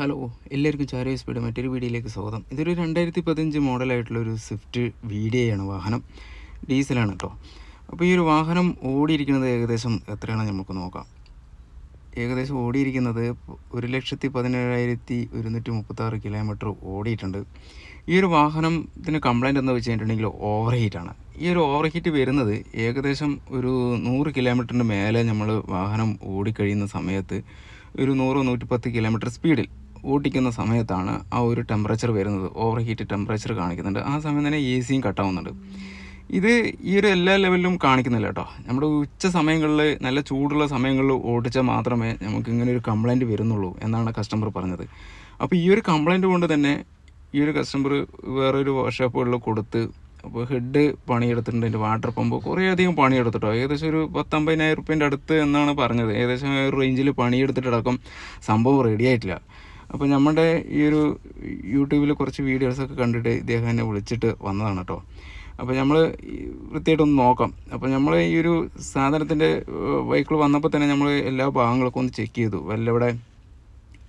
Hello എല്ലാവർക്കും ചാരോ speed മറ്റൊരു വീഡിയോയിലേക്ക് സ്വാഗതം. ഇതൊരു രണ്ടായിരത്തി പതിനഞ്ച് മോഡലായിട്ടുള്ളൊരു സ്വിഫ്റ്റ് വീഡിയോയാണ് വാഹനം. ഡീസലാണ് കേട്ടോ അപ്പോൾ ഈ ഒരു വാഹനം ഓടിയിരിക്കുന്നത് ഏകദേശം എത്രയാണ് നമുക്ക് നോക്കാം. ഏകദേശം ഓടിയിരിക്കുന്നത് ഒരു ലക്ഷത്തി പതിനേഴായിരത്തി ഒരുന്നൂറ്റി മുപ്പത്താറ് കിലോമീറ്റർ ഓടിയിട്ടുണ്ട്. ഈ ഒരു വാഹനത്തിന് കംപ്ലൈന്റ് എന്താ വെച്ച് കഴിഞ്ഞിട്ടുണ്ടെങ്കിൽ ഓവർ ഹീറ്റാണ് ഈ ഒരു ഓവർ ഹീറ്റ് വരുന്നത് ഏകദേശം ഒരു നൂറ് കിലോമീറ്ററിന് മേലെ നമ്മൾ വാഹനം ഓടിക്കഴിയുന്ന സമയത്ത് ഒരു നൂറ് നൂറ്റിപ്പത്ത് കിലോമീറ്റർ സ്പീഡിൽ ഓടിക്കുന്ന സമയത്താണ് ആ ഒരു ടെമ്പറേച്ചർ വരുന്നത്. ഓവർ ഹീറ്റ് ടെമ്പറേച്ചർ കാണിക്കുന്നുണ്ട്. ആ സമയം തന്നെ എ സിയും കട്ടാവുന്നുണ്ട് ഇത് ഈ ഒരു എല്ലാ ലെവലിലും കാണിക്കുന്നില്ല കേട്ടോ. നമ്മുടെ ഉച്ച സമയങ്ങളിൽ നല്ല ചൂടുള്ള സമയങ്ങളിൽ ഓടിച്ചാൽ മാത്രമേ നമുക്ക് ഇങ്ങനെ ഒരു കംപ്ലൈന്റ് വരുന്നുള്ളൂ എന്നാണ് കസ്റ്റമർ പറഞ്ഞത്. അപ്പോൾ ഈ ഒരു കംപ്ലൈന്റ് കൊണ്ട് തന്നെ ഈ ഒരു കസ്റ്റമർ വേറൊരു വർക്ക്ഷോപ്പുകളിൽ കൊടുത്ത് അപ്പോൾ ഹെഡ് പണിയെടുത്തിട്ടുണ്ട് അതിന്റെ വാട്ടർ പമ്പ് കുറേയധികം പണിയെടുത്തിട്ടോ. ഏകദേശം ഒരു പത്തമ്പതിനായിരം റുപ്യന്റെ അടുത്ത് എന്നാണ് പറഞ്ഞത്. ഏകദേശം ഒരു റേഞ്ചിൽ പണിയെടുത്തിട്ടടക്കം സംഭവം റെഡി ആയിട്ടില്ല. അപ്പോൾ നമ്മുടെ ഈ ഒരു യൂട്യൂബിൽ കുറച്ച് വീഡിയോസൊക്കെ കണ്ടിട്ട് ഇദ്ദേഹം എന്നെ വിളിച്ചിട്ട് വന്നതാണ് കേട്ടോ അപ്പോൾ നമ്മൾ വൃത്തിയായിട്ടൊന്ന് നോക്കാം. അപ്പോൾ നമ്മൾ ഈ ഒരു സാധനത്തിന്റെ വൈക്കിൾ വന്നപ്പോൾ തന്നെ നമ്മൾ എല്ലാ ഭാഗങ്ങളൊക്കെ ഒന്ന് ചെക്ക് ചെയ്തു. വല്ലവിടെ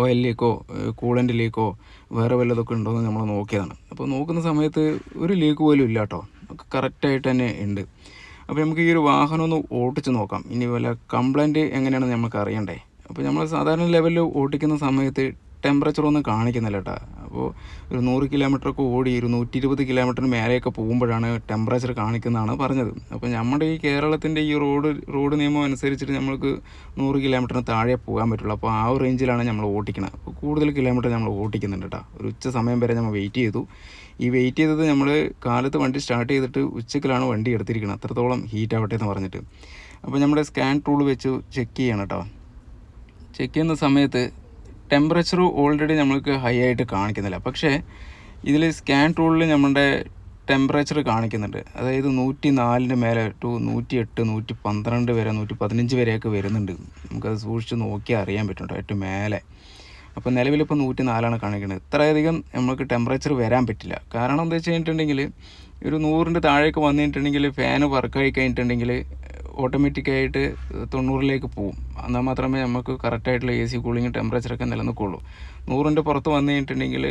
ഓയിൽ ലീക്കോ കൂളന്റ് ലീക്കോ വേറെ വല്ലതൊക്കെ ഉണ്ടോ എന്ന് നമ്മൾ നോക്കിയതാണ്. അപ്പോൾ നോക്കുന്ന സമയത്ത് ഒരു ലീക്ക് പോലും ഇല്ല കേട്ടോ കറക്റ്റായിട്ട് തന്നെ ഉണ്ട്. അപ്പോൾ നമുക്ക് ഈ ഒരു വാഹനം ഒന്ന് ഓടിച്ച് നോക്കാം. ഇനി വല്ല കംപ്ലൈന്റ് എങ്ങനെയാണെന്ന് നമുക്ക് അറിയണ്ടേ. അപ്പോൾ നമ്മൾ സാധാരണ ലെവലിൽ ഓടിക്കുന്ന സമയത്ത് ടെമ്പറേച്ചർ ഒന്നും കാണിക്കുന്നില്ല കേട്ടോ അപ്പോൾ ഒരു നൂറ് കിലോമീറ്ററൊക്കെ ഓടി ഒരു നൂറ്റി ഇരുപത് കിലോമീറ്ററിന് മേലെയൊക്കെ പോകുമ്പോഴാണ് ടെമ്പറേച്ചർ കാണിക്കുന്നതാണ് പറഞ്ഞത്. അപ്പോൾ നമ്മുടെ ഈ കേരളത്തിന്റെ ഈ റോഡ് റോഡ് നിയമം അനുസരിച്ചിട്ട് നമ്മൾക്ക് നൂറ് കിലോമീറ്ററിന് താഴെ പോകാൻ പറ്റുള്ളൂ. അപ്പോൾ ആ റേഞ്ചിലാണ് നമ്മൾ ഓടിക്കുന്നത് അപ്പോൾ കൂടുതൽ കിലോമീറ്റർ നമ്മൾ ഓടിക്കുന്നുണ്ട് കേട്ടോ ഒരു ഉച്ച സമയം വരെ നമ്മൾ വെയിറ്റ് ചെയ്തു. ഈ വെയിറ്റ് ചെയ്തത് നമ്മൾ കാലത്ത് വണ്ടി സ്റ്റാർട്ട് ചെയ്തിട്ട് ഉച്ചക്കിലാണ് വണ്ടി എടുത്തിരിക്കുന്നത് അത്രത്തോളം ഹീറ്റ് ആവട്ടെ എന്ന് പറഞ്ഞിട്ട്. അപ്പോൾ നമ്മുടെ സ്കാൻ ടൂൾ വെച്ച് ചെക്ക് ചെയ്യണം കേട്ടോ ചെക്ക് ചെയ്യുന്ന സമയത്ത് ടെമ്പറേച്ചർ ഓൾറെഡി നമ്മൾക്ക് ഹൈ ആയിട്ട് കാണിക്കുന്നില്ല. പക്ഷേ ഇതിൽ സ്കാൻ ടൂളിൽ നമ്മളുടെ ടെമ്പറേച്ചർ കാണിക്കുന്നുണ്ട്. അതായത് നൂറ്റി നാലിന് മേലെ ടു നൂറ്റി എട്ട് നൂറ്റി പന്ത്രണ്ട് വരെ നൂറ്റി പതിനഞ്ച് വരെയൊക്കെ വരുന്നുണ്ട്. നമുക്കത് സൂക്ഷിച്ച് നോക്കിയാൽ അറിയാൻ പറ്റും ഏറ്റവും മേലെ. അപ്പോൾ നിലവിലിപ്പോൾ നൂറ്റി നാലാണ് കാണിക്കുന്നത്. ഇത്രയധികം നമുക്ക് ടെമ്പറേച്ചർ വരാൻ പറ്റില്ല. കാരണം എന്താ വെച്ച് കഴിഞ്ഞിട്ടുണ്ടെങ്കിൽ ഒരു നൂറിന്റെ താഴേക്ക് വന്നിട്ടുണ്ടെങ്കിൽ ഫാന് വർക്കായി കഴിഞ്ഞിട്ടുണ്ടെങ്കിൽ ഓട്ടോമാറ്റിക്കായിട്ട് തൊണ്ണൂറിലേക്ക് പോകും എന്നാൽ മാത്രമേ നമുക്ക് കറക്റ്റായിട്ടുള്ള എ സി കൂളിങ് ടെമ്പറേച്ചറൊക്കെ നിലനിൽക്കുള്ളൂ. നൂറിന്റെ പുറത്ത് വന്നു കഴിഞ്ഞിട്ടുണ്ടെങ്കിൽ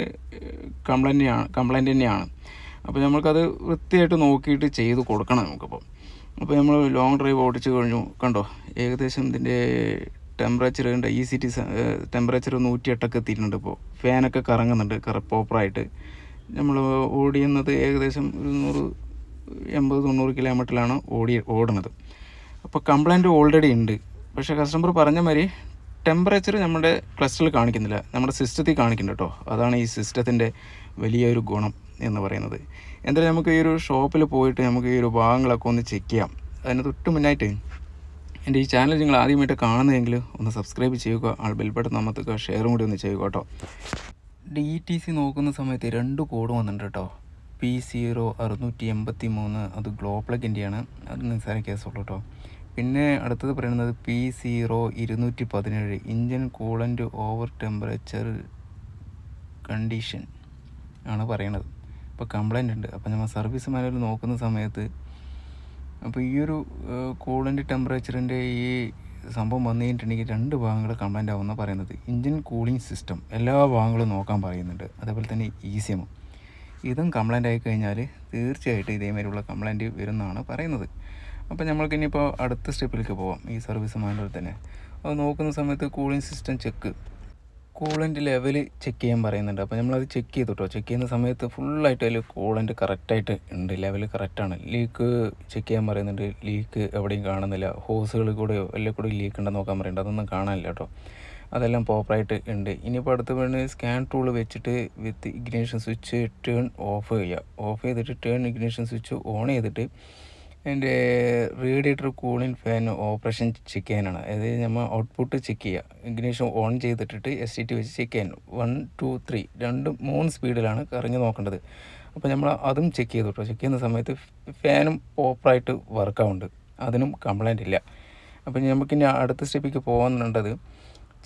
ആണ് കംപ്ലൈന്റ് തന്നെയാണ്. അപ്പോൾ നമ്മൾക്കത് വൃത്തിയായിട്ട് നോക്കിയിട്ട് ചെയ്ത് കൊടുക്കണം നമുക്കിപ്പോൾ അപ്പോൾ നമ്മൾ ലോങ് ഡ്രൈവ് ഓടിച്ച് കഴിഞ്ഞു. കണ്ടോ? ഏകദേശം ഇതിന്റെ ടെമ്പറേച്ചർ ഉണ്ട് ഇ സി ടി ടെമ്പറേച്ചർ നൂറ്റി എട്ടൊക്കെ എത്തിയിട്ടുണ്ട് ഇപ്പോൾ ഫാനൊക്കെ കറങ്ങുന്നുണ്ട് കറ പ്രോപ്പറായിട്ട് നമ്മൾ ഓടിയുന്നത് ഏകദേശം ഒരു നൂറ് എൺപത് തൊണ്ണൂറ് കിലോമീറ്ററിലാണ് ഓടി ഓടുന്നത്. അപ്പോൾ കംപ്ലൈന്റ് ഓൾറെഡി ഉണ്ട്. പക്ഷേ കസ്റ്റമർ പറഞ്ഞ മാതിരി ടെമ്പറേച്ചർ നമ്മുടെ ക്ലസ്റ്ററിൽ കാണിക്കുന്നില്ല. നമ്മുടെ സിസ്റ്റത്തിൽ കാണിക്കുന്നുണ്ട് കേട്ടോ അതാണ് ഈ സിസ്റ്റത്തിന്റെ വലിയൊരു ഗുണം എന്ന് പറയുന്നത്. എന്തായാലും നമുക്ക് ഈ ഒരു ഷോപ്പിൽ പോയിട്ട് നമുക്ക് ഈ ഒരു ഭാഗങ്ങളൊക്കെ ഒന്ന് ചെക്ക് ചെയ്യാം. അതിന് തൊട്ട് മുന്നായിട്ട് എന്റെ ഈ ചാനൽ നിങ്ങൾ ആദ്യമായിട്ട് കാണുന്നതെങ്കിൽ ഒന്ന് സബ്സ്ക്രൈബ് ചെയ്യുക ആൾ ബെൽബട്ടൺ നമുക്ക് ഷെയറും കൂടി ഒന്ന് ചെയ്യുക കേട്ടോ ഡി ടി സി നോക്കുന്ന സമയത്ത് രണ്ട് കോഡ് വന്നിട്ടുണ്ട് കേട്ടോ പി സീറോ അറുന്നൂറ്റി എൺപത്തി മൂന്ന് അത് ഗ്ലോ പ്ലഗിന്റെയാണ് അത് നിസ്സാര കേസുള്ളൂ കേട്ടോ പിന്നെ അടുത്തത് പറയുന്നത് പി സീറോ ഇരുന്നൂറ്റി പതിനേഴ് engine coolant over temperature condition ആണ് പറയണത്. ഇപ്പോൾ കംപ്ലൈന്റ് ഉണ്ട്. അപ്പോൾ നമ്മൾ സർവീസ് മാനുവൽ നോക്കുന്ന സമയത്ത് അപ്പോൾ ഈ ഒരു കൂളന്റ് ടെമ്പറേച്ചറിന്റെ ഈ സംഭവം വന്നു കഴിഞ്ഞിട്ടുണ്ടെങ്കിൽ രണ്ട് ഭാഗങ്ങൾ കംപ്ലൈന്റ് ആവുമെന്ന് പറയുന്നത്. ഇഞ്ചിൻ കൂളിംഗ് സിസ്റ്റം എല്ലാ ഭാഗങ്ങളും നോക്കാൻ പറയുന്നുണ്ട്. അതേപോലെ തന്നെ ഇ സി എം ഇതും കംപ്ലൈന്റ് ആയി കഴിഞ്ഞാൽ തീർച്ചയായിട്ടും ഇതേമാതിരിയുള്ള കംപ്ലൈന്റ് വരുമെന്നാണ് പറയുന്നത്. അപ്പോൾ നമ്മൾക്ക് ഇനിയിപ്പോൾ അടുത്ത സ്റ്റെപ്പിലേക്ക് പോവാം ഈ സർവീസ് മാനുവൽ തന്നെ. അത് നോക്കുന്ന സമയത്ത് cooling system check coolant level check ചെയ്യാൻ പറയുന്നുണ്ട്. അപ്പോൾ നമ്മളത് ചെക്ക് ചെയ്തു കേട്ടോ ചെക്ക് ചെയ്യുന്ന സമയത്ത് ഫുള്ളായിട്ട് അതിൽ കൂളന്റ് കറക്റ്റായിട്ട് ഉണ്ട്. ലെവൽ കറക്റ്റാണ് ലീക്ക് ചെക്ക് ചെയ്യാൻ പറയുന്നുണ്ട്. ലീക്ക് എവിടെയും കാണുന്നില്ല. ഹോസുകളിൽ കൂടെയോ എല്ലാം കൂടെ ലീക്ക് ഉണ്ടെന്ന് നോക്കാൻ പറയുന്നുണ്ട്. അതൊന്നും കാണാനില്ല കേട്ടോ. അതെല്ലാം പ്രോപ്പറായിട്ട് ഉണ്ട്. ഇനിയിപ്പോൾ അടുത്ത് വേണ്ട സ്കാൻ ടൂൾ വെച്ചിട്ട് with ignition switch turn off ചെയ്യുക ഓഫ് ചെയ്തിട്ട് ടേൺ ഇഗ്നേഷൻ സ്വിച്ച് ഓൺ ചെയ്തിട്ട് എന്റെ radiator cooling fan operation check ചെയ്യാനാണ്. അതായത് നമ്മൾ ഔട്ട്പുട്ട് ചെക്ക് ചെയ്യുക ഇഗ്നേഷൻ ഓൺ ചെയ്തിട്ടിട്ട് എസ് ടി ടി വെച്ച് ചെക്ക് ചെയ്യാൻ. One two three. രണ്ട് മൂന്ന് സ്പീഡിലാണ് കറങ്ങി നോക്കേണ്ടത്. അപ്പോൾ നമ്മൾ അതും ചെക്ക് ചെയ്തു കേട്ടോ ചെക്ക് ചെയ്യുന്ന സമയത്ത് ഫാനും പ്രോപ്പറായിട്ട് വർക്കാവുന്നുണ്ട് അതിനും കംപ്ലൈന്റ് ഇല്ല. അപ്പോൾ നമുക്കിനി അടുത്ത സ്റ്റെപ്പിലേക്ക് പോകാനുള്ളത്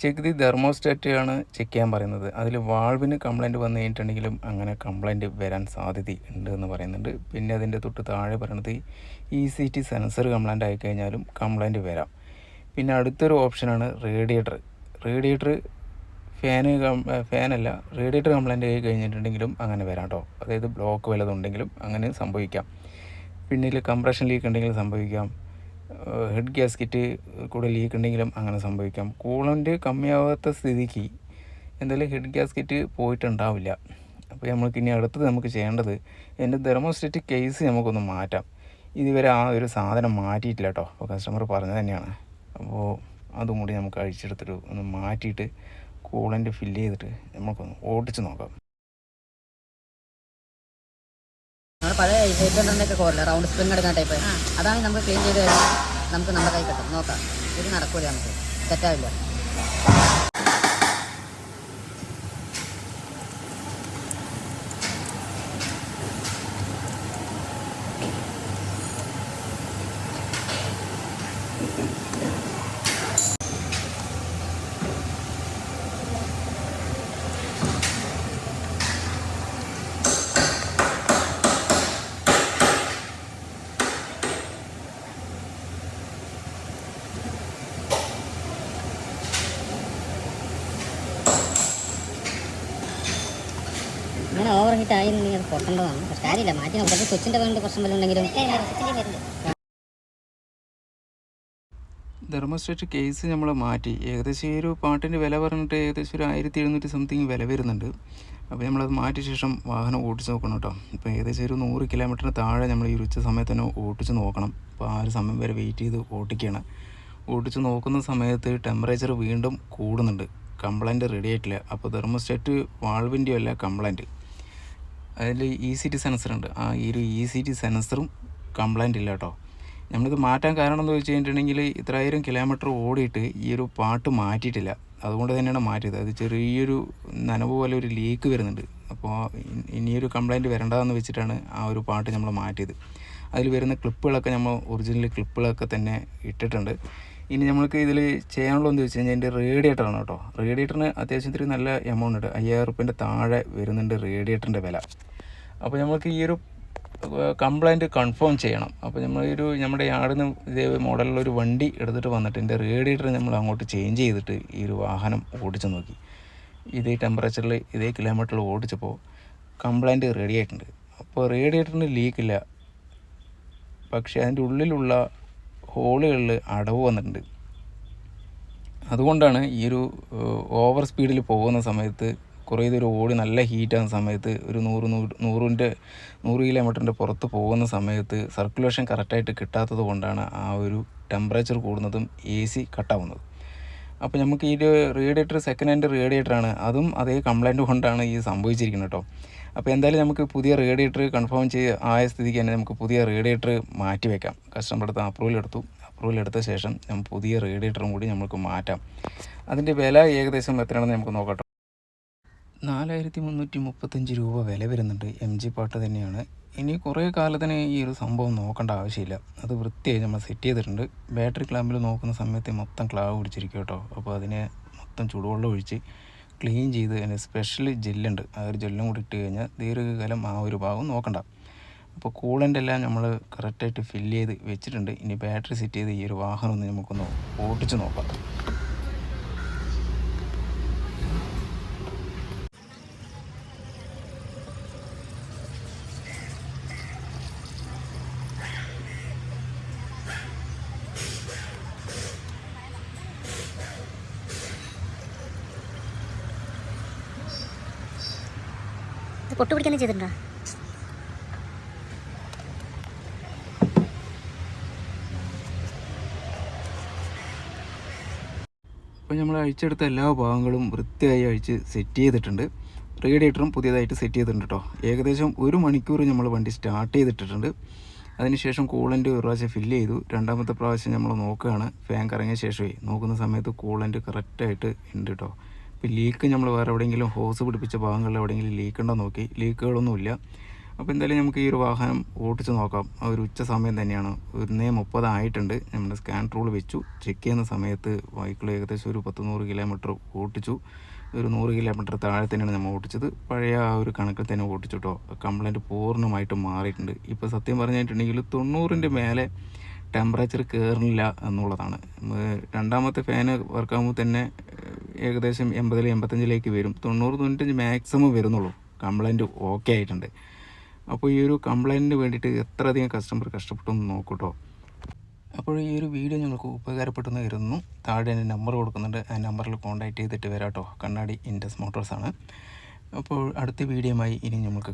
ചെക്ക് ദി തെർമോസ്റ്റാറ്റ് ആണ് ചെക്ക് ചെയ്യാൻ പറയുന്നത്. അതിൽ വാൾവിന് കംപ്ലൈന്റ് വന്നു കഴിഞ്ഞിട്ടുണ്ടെങ്കിലും അങ്ങനെ കംപ്ലൈന്റ് വരാൻ സാധ്യത ഉണ്ട് എന്ന് പറയുന്നുണ്ട്. പിന്നെ അതിന്റെ തൊട്ട് താഴെ പറയുന്നത് E C T sensor complaint ആയിക്കഴിഞ്ഞാലും complaint വരാം. പിന്നെ അടുത്തൊരു ഓപ്ഷനാണ് റേഡിയേറ്റർ റേഡിയേറ്റർ ഫാന് ഫാനല്ല റേഡിയേറ്റർ കംപ്ലൈന്റ് ആയി കഴിഞ്ഞിട്ടുണ്ടെങ്കിലും അങ്ങനെ വരാം കേട്ടോ അതായത് ബ്ലോക്ക് വല്ലതുണ്ടെങ്കിലും അങ്ങനെ സംഭവിക്കാം. പിന്നിൽ കംപ്രഷൻ ലീക്ക് ഉണ്ടെങ്കിൽ സംഭവിക്കാം. ഹെഡ് ഗ്യാസ്കറ്റ് കൂടെ ലീക്ക് ഉണ്ടെങ്കിലും അങ്ങനെ സംഭവിക്കാം. കൂളന്റ് കമ്മിയാവാത്ത സ്ഥിതിക്ക് എന്തായാലും ഹെഡ് ഗ്യാസ്കറ്റ് പോയിട്ടുണ്ടാവില്ല. അപ്പോൾ നമുക്ക് ഇനി അടുത്തത് നമുക്ക് ചെയ്യേണ്ടത് എന്റെ തെർമോസ്റ്റേറ്റ് കേസ് നമുക്കൊന്ന് മാറ്റാം. ഇതുവരെ ആ ഒരു സാധനം മാറ്റിയിട്ടില്ല കേട്ടോ. അപ്പോൾ കസ്റ്റമർ പറഞ്ഞത് തന്നെയാണ്. അപ്പോൾ അതും കൂടി നമുക്ക് അഴിച്ചെടുത്തിട്ട് ഒന്ന് മാറ്റിയിട്ട് കൂളന്റ് ഫില്ല് ചെയ്തിട്ട് നമുക്കൊന്ന് ഓടിച്ച് നോക്കാം. പഴയ എയ്റ്റ് ഹൺഡ്രഡിന്റെ കോറില്ല റൗണ്ട് സ്പ്രിങ് എടുക്കുന്ന ടൈപ്പ് അതാണ് നമുക്ക് ക്ലീൻ ചെയ്ത് കഴിഞ്ഞാൽ നമുക്ക് നമ്മുടെ കൈ കിട്ടും. നോക്കാം. ഇത് നടക്കൂല നമുക്ക്? സെറ്റാവില്ല ആയിരുന്നെങ്കിൽ അത് പൊട്ടേണ്ടതാണ്. പക്ഷേ കാര്യമില്ല മാറ്റി നോക്കാം സ്വിച്ചിന്റെ വേണ്ട പ്രശ്നം വല്ല ഉണ്ടെങ്കിലും? ധർമ്മശ്രേഷ്ഠ കേസ് നമ്മൾ മാറ്റി. ഏകദേശം ഈ ഒരു പാട്ടിന്റെ വില പറഞ്ഞിട്ട് ഏകദേശം ഒരു ആയിരത്തി എഴുന്നൂറ്റി സംതിങ് വില വരുന്നുണ്ട്. അപ്പോൾ നമ്മളത് മാറ്റിയ ശേഷം വാഹനം ഓടിച്ച് നോക്കണം കേട്ടോ. ഇപ്പോൾ ഏകദേശം ഒരു നൂറ് കിലോമീറ്ററിന് താഴെ നമ്മൾ ഈ ഉച്ച സമയത്ത് തന്നെ ഓടിച്ച് നോക്കണം. അപ്പോൾ ആ ഒരു സമയം വരെ വെയിറ്റ് ചെയ്ത് ഓടിക്കുകയാണ്. ഓടിച്ച് നോക്കുന്ന സമയത്ത് ടെമ്പറേച്ചർ വീണ്ടും കൂടുന്നുണ്ട്. കംപ്ലൈന്റ് റെഡി ആയിട്ടില്ല. അപ്പോൾ ധർമ്മസ്റ്റേറ്റ് വാൾവിന്റെയും അല്ല കംപ്ലൈന്റ് അതിൽ ഇ സി ടി സെൻസർ ഉണ്ട്. ആ ഈ ഒരു ഇ സി ടി സെൻസറും കംപ്ലൈന്റ് ഇല്ല കേട്ടോ. നമ്മളിത് മാറ്റാൻ കാരണം എന്ന് വെച്ച് കഴിഞ്ഞിട്ടുണ്ടെങ്കിൽ ഇത്രായിരം കിലോമീറ്റർ ഓടിയിട്ട് ഈ ഒരു പാട്ട് മാറ്റിയിട്ടില്ല. അതുകൊണ്ട് തന്നെയാണ് മാറ്റിയത്. അത് ചെറിയൊരു നനവ് പോലെ ഒരു ലീക്ക് വരുന്നുണ്ട്. അപ്പോൾ ഇനിയൊരു കംപ്ലൈന്റ് വരേണ്ടതെന്ന് വെച്ചിട്ടാണ് ആ ഒരു പാട്ട് നമ്മൾ മാറ്റിയത്. അതിൽ വരുന്ന ക്ലിപ്പുകളൊക്കെ നമ്മൾ ഒറിജിനൽ ക്ലിപ്പുകളൊക്കെ തന്നെ ഇട്ടിട്ടുണ്ട്. ഇനി നമ്മൾക്ക് ഇതിൽ ചെയ്യാനുള്ളതെന്ന് വെച്ച് കഴിഞ്ഞാൽ എന്റെ റേഡിയേറ്ററാണ് കേട്ടോ. റേഡിയേറ്ററിന് അത്യാവശ്യം നല്ല എമൗണ്ട് ഉണ്ട്. അയ്യായിരം റുപ്യന്റെ താഴെ വരുന്നുണ്ട് റേഡിയേറ്ററിന്റെ വില. അപ്പോൾ നമ്മൾക്ക് ഈ ഒരു കംപ്ലൈന്റ് കൺഫേം ചെയ്യണം. അപ്പോൾ നമ്മൾ ഒരു നമ്മുടെ യാർഡിൽ നിന്ന് ഇതേ മോഡലിലൊരു വണ്ടി എടുത്തിട്ട് വന്നിട്ട് എന്റെ റേഡിയേറ്റർ നമ്മൾ അങ്ങോട്ട് ചേഞ്ച് ചെയ്തിട്ട് ഈ ഒരു വാഹനം ഓടിച്ചു നോക്കി. ഇതേ ടെമ്പറേച്ചറിൽ ഇതേ കിലോമീറ്ററിൽ ഓടിച്ചപ്പോൾ കംപ്ലൈന്റ് റേഡിയേറ്റർ അപ്പോൾ റേഡിയേറ്ററിന് ലീക്കില്ല പക്ഷേ അതിന്റെ ഉള്ളിലുള്ള ഹോളുകളിൽ അടവ് വന്നിട്ടുണ്ട്. അതുകൊണ്ടാണ് ഈ ഒരു ഓവർ സ്പീഡിൽ പോകുന്ന സമയത്ത് കുറേ ദൂരം ഓടി നല്ല ഹീറ്റാകുന്ന സമയത്ത് ഒരു നൂറ് നൂറ് നൂറിന്റെ നൂറ് കിലോമീറ്ററിന്റെ പുറത്ത് പോകുന്ന സമയത്ത് സർക്കുലേഷൻ കറക്റ്റായിട്ട് കിട്ടാത്തത് കൊണ്ടാണ് ആ ഒരു ടെമ്പറേച്ചർ കൂടുന്നതും എ സി കട്ടാവുന്നത് അപ്പോൾ നമുക്ക് ഈ റേഡിയേറ്റർ സെക്കൻഡ് ഹാൻഡ് റേഡിയേറ്ററാണ് അതും അതേ കംപ്ലൈന്റ് കൊണ്ടാണ് ഈ സംഭവിച്ചിരിക്കുന്നത് കേട്ടോ അപ്പോൾ എന്തായാലും നമുക്ക് പുതിയ റേഡിയേറ്റർ കൺഫേം ചെയ്ത് ആയ സ്ഥിതിക്ക് തന്നെ നമുക്ക് പുതിയ റേഡിയേറ്റർ മാറ്റി വെക്കാം. കസ്റ്റമർ അടുത്ത് അപ്രൂവൽ എടുത്തു. അപ്രൂവൽ എടുത്ത ശേഷം നമ്മൾ പുതിയ റേഡിയേറ്ററും കൂടി നമുക്ക് മാറ്റാം. അതിന്റെ വില ഏകദേശം എത്രയാണെന്ന് നമുക്ക് നോക്കട്ടോ നാലായിരത്തി മുന്നൂറ്റി മുപ്പത്തഞ്ച് രൂപ വില വരുന്നുണ്ട്. എം ജി പാട്ട് തന്നെയാണ്. ഇനി കുറേ കാലത്തിന് ഈ ഒരു സംഭവം നോക്കേണ്ട ആവശ്യമില്ല. അത് വൃത്തിയായി നമ്മൾ സെറ്റ് ചെയ്തിട്ടുണ്ട്. ബാറ്ററി ക്ലാമ്പിൽ നോക്കുന്ന സമയത്ത് മൊത്തം ക്ലാവ് പിടിച്ചിരിക്കും കേട്ടോ. അപ്പോൾ അതിനെ മൊത്തം ചൂടുവെള്ളം ഒഴിച്ച് ക്ലീൻ ചെയ്ത് അതിന് സ്പെഷ്യൽ ജെല്ലുണ്ട് ആ ഒരു ജെല്ലും കൂടി ഇട്ട് കഴിഞ്ഞാൽ ദീർഘകാലം ആ ഒരു ഭാഗം നോക്കണ്ട. അപ്പോൾ കൂളന്റ് എല്ലാം നമ്മൾ കറക്റ്റായിട്ട് ഫില്ല് ചെയ്ത് വെച്ചിട്ടുണ്ട്. ഇനി ബാറ്ററി സെറ്റ് ചെയ്ത് ഈ ഒരു വാഹനം ഒന്ന് നമുക്കൊന്ന് ഓടിച്ച് നോക്കാം. ഇത് പൊട്ട് ചെയ്തിട്ടുണ്ടോ? അപ്പോൾ നമ്മൾ അഴിച്ചെടുത്ത എല്ലാ ഭാഗങ്ങളും വൃത്തിയായി അഴിച്ച് സെറ്റ് ചെയ്തിട്ടുണ്ട്. റേഡിയേറ്ററും പുതിയതായിട്ട് സെറ്റ് ചെയ്തിട്ടുണ്ട് കേട്ടോ ഏകദേശം ഒരു മണിക്കൂർ നമ്മൾ വണ്ടി സ്റ്റാർട്ട് ചെയ്തിട്ടുണ്ട് അതിനുശേഷം കൂളന്റ് ഒരു പ്രാവശ്യം ഫില്ല് ചെയ്തു. രണ്ടാമത്തെ പ്രാവശ്യം നമ്മൾ നോക്കുകയാണ്. ഫാൻ കറങ്ങിയ ശേഷമേ നോക്കുന്ന സമയത്ത് കൂളന്റ് കറക്റ്റായിട്ട് ഉണ്ട് കേട്ടോ ഇപ്പോൾ ലീക്ക് നമ്മൾ വേറെ എവിടെയെങ്കിലും ഹോസ് പിടിപ്പിച്ച ഭാഗങ്ങളിൽ എവിടെയെങ്കിലും ലീക്ക് ഉണ്ടോ നോക്കി. ലീക്കുകളൊന്നുമില്ല അപ്പോൾ എന്തായാലും നമുക്ക് ഈ ഒരു വാഹനം ഓടിച്ച് നോക്കാം. ആ ഒരു ഉച്ച സമയം തന്നെയാണ്. ഒന്നേ മുപ്പതായിട്ടുണ്ട് നമ്മുടെ സ്കാൻ റൂൾ വെച്ചു. ചെക്ക് ചെയ്യുന്ന സമയത്ത് വൈക്കിൾ ഏകദേശം ഒരു പത്ത് നൂറ് കിലോമീറ്റർ ഓടിച്ചു. ഒരു നൂറ് കിലോമീറ്റർ താഴെ തന്നെയാണ് നമ്മൾ ഓടിച്ചത്. പഴയ ആ ഒരു കണക്കിൽ തന്നെ ഓടിച്ചു കേട്ടോ. കംപ്ലൈന്റ് പൂർണമായിട്ടും മാറിയിട്ടുണ്ട്. ഇപ്പോൾ സത്യം പറഞ്ഞിട്ടുണ്ടെങ്കിൽ തൊണ്ണൂറിന്റെ മേലെ ടെമ്പറേച്ചർ കയറുന്നില്ല എന്നുള്ളതാണ്. രണ്ടാമത്തെ ഫാന് വർക്കാകുമ്പോൾ തന്നെ ഏകദേശം എൺപതിൽ എൺപത്തഞ്ചിലേക്ക് വരും. തൊണ്ണൂറ് തൊണ്ണൂറ്റഞ്ച് മാക്സിമം വരുന്നുള്ളൂ. കംപ്ലൈന്റ് ഓക്കെ ആയിട്ടുണ്ട്. അപ്പോൾ ഈ ഒരു കംപ്ലൈന്റിന് വേണ്ടിയിട്ട് എത്ര അധികം കസ്റ്റമർ കഷ്ടപ്പെട്ടു എന്ന് നോക്കൂട്ടോ. അപ്പോൾ ഈ ഒരു വീഡിയോ ഞങ്ങൾക്ക് ഉപകാരപ്പെട്ടെന്ന് കരുതുന്നു താഴെ എന്റെ നമ്പർ കൊടുക്കുന്നുണ്ട്. ആ നമ്പറിൽ കോൺടാക്റ്റ് ചെയ്തിട്ട് വരാം കേട്ടോ കണ്ണാടി ഇൻഡസ് മോട്ടോഴ്സാണ് അപ്പോൾ അടുത്ത വീഡിയോയുമായി ഇനി നമുക്ക്